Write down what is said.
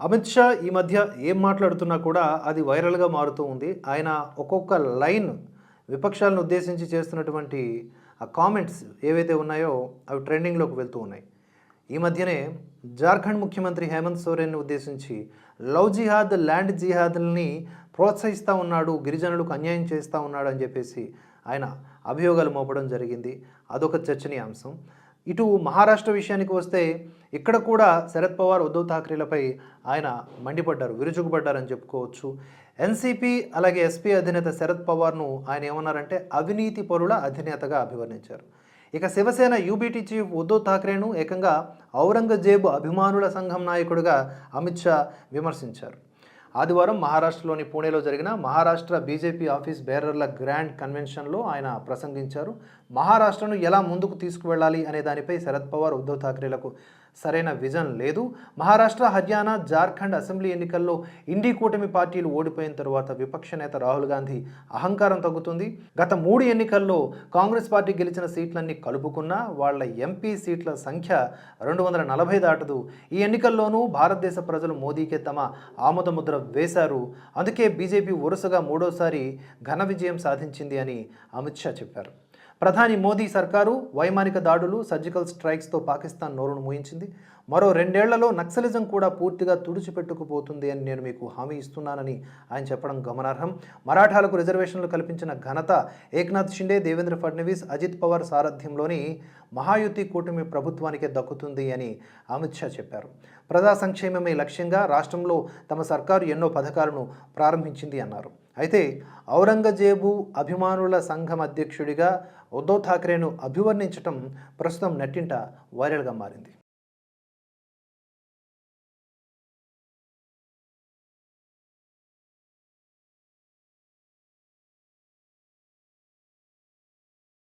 అమిత్ షా ఈ మధ్య ఏం మాట్లాడుతున్నా కూడా అది వైరల్గా మారుతూ ఉంది. ఆయన ఒక్కొక్క లైన్ విపక్షాలను ఉద్దేశించి చేస్తున్నటువంటి ఆ కామెంట్స్ ఏవైతే ఉన్నాయో అవి ట్రెండింగ్లోకి వెళ్తూ ఉన్నాయి. ఈ మధ్యనే జార్ఖండ్ ముఖ్యమంత్రి హేమంత్ సోరెన్ను ఉద్దేశించి లవ్ జిహాద్ ల్యాండ్ జిహాద్ని ప్రోత్సహిస్తూ ఉన్నాడు గిరిజనులకు అన్యాయం చేస్తూ ఉన్నాడు అని చెప్పేసి ఆయన అభియోగాలు మోపడం జరిగింది. అదొక చర్చనీయాంశం. ఇటు మహారాష్ట్ర విషయానికి వస్తే ఇక్కడ కూడా శరద్ పవార్ ఉద్ధవ్ ఠాక్రేలపై ఆయన మండిపడ్డారు విరుచుకుపడ్డారని చెప్పుకోవచ్చు. ఎన్సీపీ అలాగే ఎస్పీ అధినేత శరద్ పవార్ను ఆయన ఏమన్నారంటే అవినీతి పరుల అధినేతగా అభివర్ణించారు. ఇక శివసేన యూబీటీ చీఫ్ ఉద్ధవ్ ఠాక్రేను ఏకంగా ఔరంగజేబు అభిమానుల సంఘం నాయకుడిగా అమిత్ షా విమర్శించారు. ఆదివారం మహారాష్ట్రలోని పూణేలో జరిగిన మహారాష్ట్ర బీజేపీ ఆఫీస్ బేరర్ల గ్రాండ్ కన్వెన్షన్లో ఆయన ప్రసంగించారు. మహారాష్ట్రను ఎలా ముందుకు తీసుకువెళ్ళాలి అనే దానిపై శరద్ పవార్ ఉద్ధవ్ ఠాక్రేలకు సరైన విజన్ లేదు. మహారాష్ట్ర హర్యానా జార్ఖండ్ అసెంబ్లీ ఎన్నికల్లో ఇండీ కూటమి పార్టీలు ఓడిపోయిన తరువాత విపక్ష నేత రాహుల్ గాంధీ అహంకారం తగ్గుతుంది. గత మూడు ఎన్నికల్లో కాంగ్రెస్ పార్టీ గెలిచిన సీట్లన్నీ కలుపుకున్నా వాళ్ళ ఎంపీ సీట్ల సంఖ్య రెండు వందల నలభై దాటదు. ఈ ఎన్నికల్లోనూ భారతదేశ ప్రజలు మోదీకే తమ ఆమోదముద్ర వేశారు. అందుకే బీజేపీ వరుసగా మూడోసారి ఘన విజయం సాధించింది అని అమిత్ షా చెప్పారు. ప్రధాని మోదీ సర్కారు వైమానిక దాడులు సర్జికల్ స్ట్రైక్స్తో పాకిస్తాన్ నోరును మూయించింది. మరో రెండేళ్ళలో నక్సలిజం కూడా పూర్తిగా తుడిచిపెట్టుకుపోతుంది అని నేను మీకు హామీ ఇస్తున్నానని ఆయన చెప్పడం గమనార్హం. మరాఠాలకు రిజర్వేషన్లు కల్పించిన ఘనత ఏక్నాథ్ షిండే దేవేంద్ర ఫడ్నవీస్ అజిత్ పవార్ సారథ్యంలోని మహాయుతి కూటమి ప్రభుత్వానికే దక్కుతుంది అని అమిత్ షా చెప్పారు. ప్రజా సంక్షేమమే లక్ష్యంగా రాష్ట్రంలో తమ సర్కారు ఎన్నో పథకాలను ప్రారంభించింది అన్నారు. అయితే ఔరంగజేబు అభిమానుల సంఘం అధ్యక్షుడిగా ఉద్ధవ్ ఠాక్రేను అభివర్ణించటం ప్రస్తుతం నెట్టింట వైరల్గా మారింది.